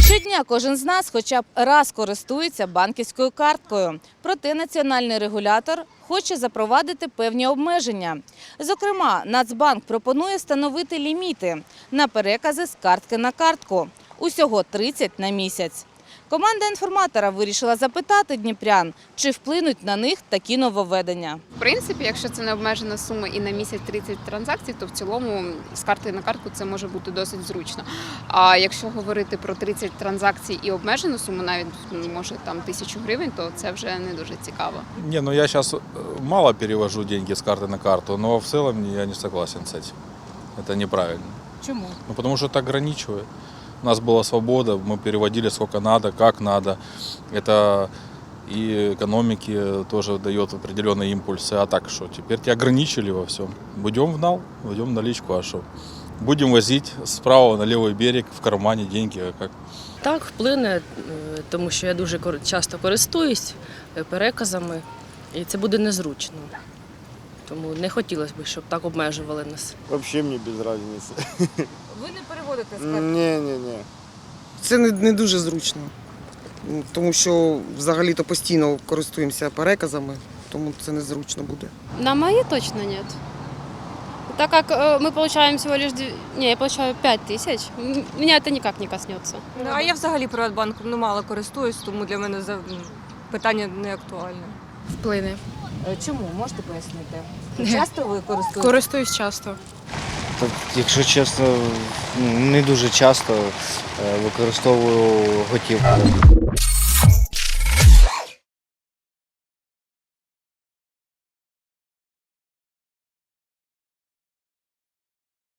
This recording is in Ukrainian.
Щодня кожен з нас хоча б раз користується банківською карткою. Проте національний регулятор хоче запровадити певні обмеження. Зокрема, Нацбанк пропонує встановити ліміти на перекази з картки на картку. Усього 30 на місяць. Команда інформатора вирішила запитати дніпрян, чи вплинуть на них такі нововведення. В принципі, якщо це не обмежена сума і на місяць 30 транзакцій, то в цілому з карти на картку це може бути досить зручно. А якщо говорити про 30 транзакцій і обмежену суму, навіть ну, може там тисячу гривень, то це вже не дуже цікаво. Не, ну я сейчас мало перевожу деньги с карты на карту, но в целом я не согласен с этим. Это неправильно. Чому? Ну, потому что это ограничивает. У нас была свобода, мы переводили сколько надо, как надо. Это и экономике тоже дает определенные импульсы. А так что, теперь тебя ограничили во всем. Будем в нал, в наличку, а что? Будем возить справа на левый берег в кармане деньги, а как? Так, вплине, тому що я дуже часто користуюсь переказами, і це буде незручно. Тому не хотілося б, щоб так обмежували нас. Вообще мне без разницы. Ви не переводите Не-не-не. Це не, не дуже зручно, М, тому що взагалі-то постійно користуємося переказами, тому це незручно буде. На мои точно нет. Так как э, мы получаем всего лишь... две- Не, я получаю 5 тысяч, м- меня это никак не коснется. Ну, А я взагалі Приватбанком ну, мало користуюсь, тому для мене за- м, питання не актуальне. Вплине. Чому можете пояснити? Часто ви користуєтесь? Користуюсь часто. Та, якщо чесно, ну, не дуже часто е, використовую готівку.